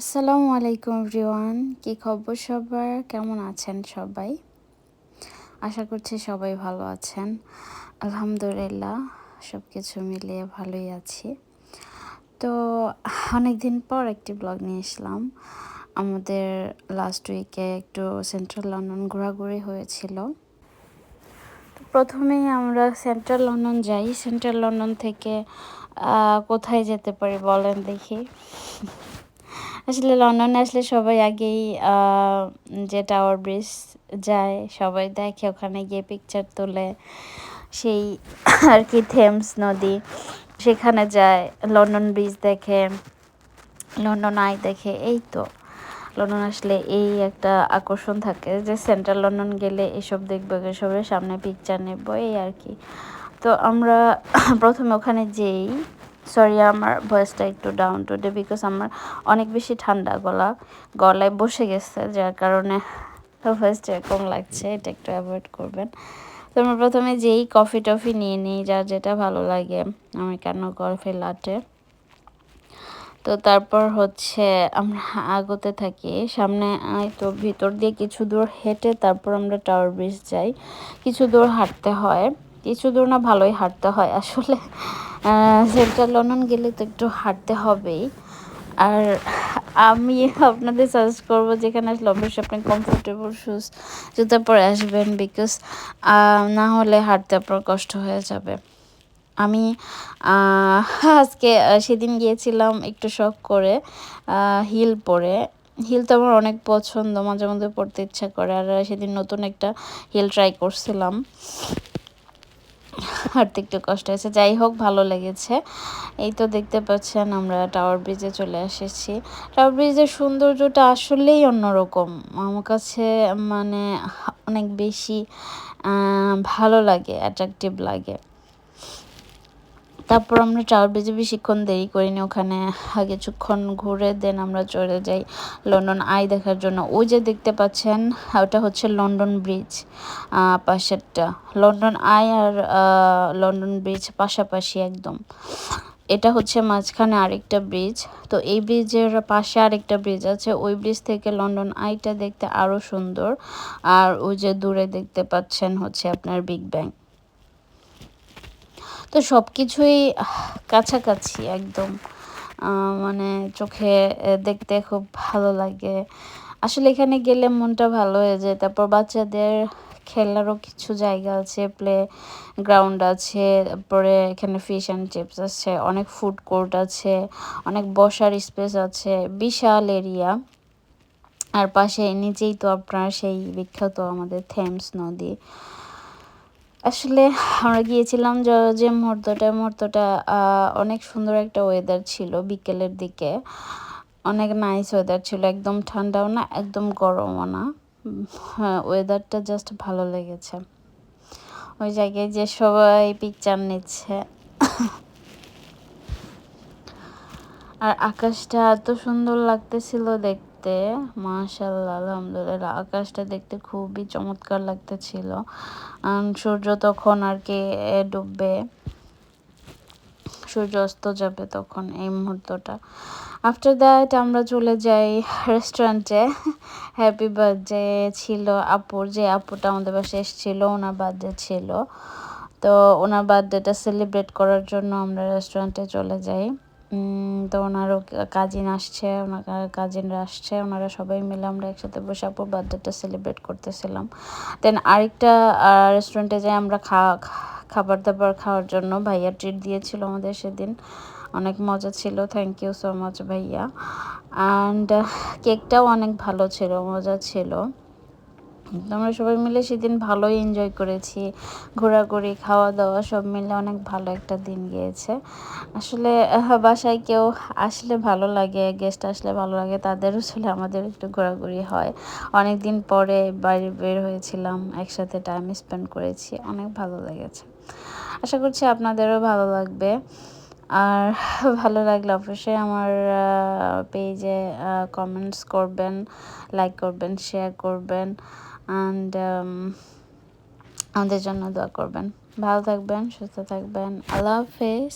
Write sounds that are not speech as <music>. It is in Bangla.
আসসালামু আলাইকুম এভরিওয়ান, কি খবর সবার? কেমন আছেন সবাই? আশা করছি সবাই ভালো আছেন। আলহামদুলিল্লাহ সব কিছু মিলিয়ে ভালোই আছি। তো অনেক দিন পর একটি ব্লগ নিয়ে এসলাম। আমাদের লাস্ট উইকে একটু সেন্ট্রাল লন্ডন ঘোরাঘুরি হয়েছিল। প্রথমেই আমরা সেন্ট্রাল লন্ডন যাই। সেন্ট্রাল লন্ডন থেকে কোথায় যেতে পারি বলেন দেখি। আসলে লন্ডনে আসলে সবাই আগেই যে টাওয়ার ব্রিজ যায়, সবাই দেখে ওখানে গিয়ে পিকচার তোলে। সেই আর কি থেমস নদী, সেখানে যায়, লন্ডন ব্রিজ দেখে, লন্ডন আই দেখে, এই তো। লন্ডন আসলে এই একটা আকর্ষণ থাকে যে সেন্ট্রাল লন্ডন গেলে এসব দেখব, এসবের সামনে পিকচার নেব, এই আর কি। তো আমরা <coughs> প্রথমে ওখানে যেই সরি আমার ভয়েসটা একটু ডাউন টু ডে বিকজ আমার অনেক বেশি ঠান্ডা গলা, গলায় বসে গেছে, যার কারণে <laughs> ভয়েসটা এরকম লাগছে, এটা একটু অ্যাভয়েড করবেন। তো আমরা প্রথমে যেই কফি টফি নিয়ে নিই, যার যেটা ভালো লাগে, আমি কেন কফি লাটে তো তারপর হচ্ছে আমরা আগতে থাকি, সামনে তো ভিতর দিয়ে কিছু দূর হেঁটে তারপর আমরা টাওয়ার ব্রিজ যাই। কিছু দূর হাঁটতে হয়। কিছু দূর না ভালোই হাঁটতে হয় আসলে। সেন্ট্রাল লন্ডন গেলে তো একটু হাঁটতে হবেই। আর আমি আপনাদের সাজেস্ট করব যেখানে আসলে অবশ্যই আপনি কমফোর্টেবল শুজ জুতা পরে আসবেন বিকজ না হলে হাঁটতে আপনার কষ্ট হয়ে যাবে। আমি আজকে সেদিন গিয়েছিলাম একটু শখ করে হিল পরে। হিল তো আমার অনেক পছন্দ, মাঝে মধ্যে পড়তে ইচ্ছা করে। আর সেদিন নতুন একটা হিল ট্রাই করছিলাম। হাঁটতে একটু কষ্ট হয়েছে। যাই হোক, ভালো লেগেছে। এই তো দেখতে পাচ্ছেন আমরা টাওয়ার ব্রিজে চলে এসেছি। টাওয়ার ব্রিজের সৌন্দর্যটা আসলেই অন্যরকম। আমার কাছে মানে অনেক বেশি ভালো লাগে অ্যাট্রাকটিভ লাগে। তারপর আমরা টাওয়ার ব্রিজে বেশিক্ষণ দেরি করিনি, ওখানে কিছুক্ষণ ঘুরে দেন আমরা চলে যাই লন্ডন আই দেখার জন্য। ওই যে দেখতে পাচ্ছেন, ওটা হচ্ছে লন্ডন ব্রিজ পাশেরটা। লন্ডন আই আর লন্ডন ব্রিজ পাশাপাশি একদম। এটা হচ্ছে মাঝখানে আরেকটা ব্রিজ। তো এই ব্রিজের পাশে আরেকটা ব্রিজ আছে, ওই ব্রিজ থেকে লন্ডন আইটা দেখতে আরও সুন্দর। আর ওই যে দূরে দেখতে পাচ্ছেন হচ্ছে আপনার বিগ ব্যাং। তো সব কিছুই কাছাকাছি একদম। মানে চোখে দেখতে খুব ভালো লাগে। আসলে এখানে গেলে মনটা ভালো হয়ে যায়। তারপর বাচ্চাদের খেলারও কিছু জায়গা আছে, প্লে গ্রাউন্ড আছে, তারপরে এখানে ফিশ অ্যান্ড চিপস আছে, অনেক ফুড কোর্ট আছে, অনেক বসার স্পেস আছে, বিশাল এরিয়া আর পাশে, নিচেই তো আপনার সেই বিখ্যাত আমাদের থেমস নদী। আসলে আমরা গিয়েছিলাম যে মুহূর্তটা মুহূর্তটা অনেক সুন্দর একটা ওয়েদার ছিল বিকেলের দিকে। অনেক নাইস ওয়েদার ছিল, একদম ঠান্ডাও না, একদম গরমও না। হ্যাঁ ওয়েদারটা জাস্ট ভালো লেগেছে। ওই জায়গায় যে সবাই পিকচার নিচ্ছে। আর আকাশটা এত সুন্দর লাগতেছিল দেখতে দেখতে মাশাল্লাহ আলহামদুলিল্লাহ। আকাশটা দেখতে খুবই চমৎকার লাগতেছিল। সূর্য তখন আর কি ডুববে। সূর্য অস্ত যাবে তখন এই মুহূর্তটা। আফটার দ্যাট আমরা চলে যাই রেস্টুরেন্টে হ্যাপি বার্থডে ছিল আপুর যে আপুটা আমাদের বাসায় এসেছিল, ওনার বার্থডে ছিল। তো ওনার বার্থডেটা সেলিব্রেট করার জন্য আমরা রেস্টুরেন্টে চলে যাই। তো ওনারও কাজিন আসছে, ওনার কাজিনরা আসছে, ওনারা সবাই মিলে আমরা একসাথে বসে আপুর বার্থডেটা সেলিব্রেট করতেছিলাম। দেন আরেকটা রেস্টুরেন্টে যাই আমরা খাওয়া খাবার দাবার খাওয়ার জন্য ভাইয়া ট্রিট দিয়েছিল আমাদের সেদিন। অনেক মজা ছিল থ্যাংক ইউ সো মাচ ভাইয়া। অ্যান্ড কেকটাও অনেক ভালো ছিল, মজা ছিল। আমরা সবাই মিলে সেদিন ভালোই এনজয় করেছি। ঘোরাঘুরি খাওয়া দাওয়া সব মিলে অনেক ভালো একটা দিন গিয়েছে। আসলে বাসায় কেউ আসলে ভালো লাগে গেস্ট আসলে ভালো লাগে তাদেরও আসলে আমাদের একটু ঘোরাঘুরি হয়। অনেক দিন পরে বাইরে বের হয়েছিলাম, একসাথে টাইম স্পেন্ড করেছি, অনেক ভালো লেগেছে। আশা করছি আপনাদেরও ভালো লাগবে। আর <laughs> ভালো লাগলে অবশ্যই আমার পেজে কমেন্টস করবেন লাইক করবেন শেয়ার করবেন। অ্যান্ড um, আমাদের জন্য দোয়া করবেন। ভালো থাকবেন সুস্থ থাকবেন। আল্লাহ হাফেজ।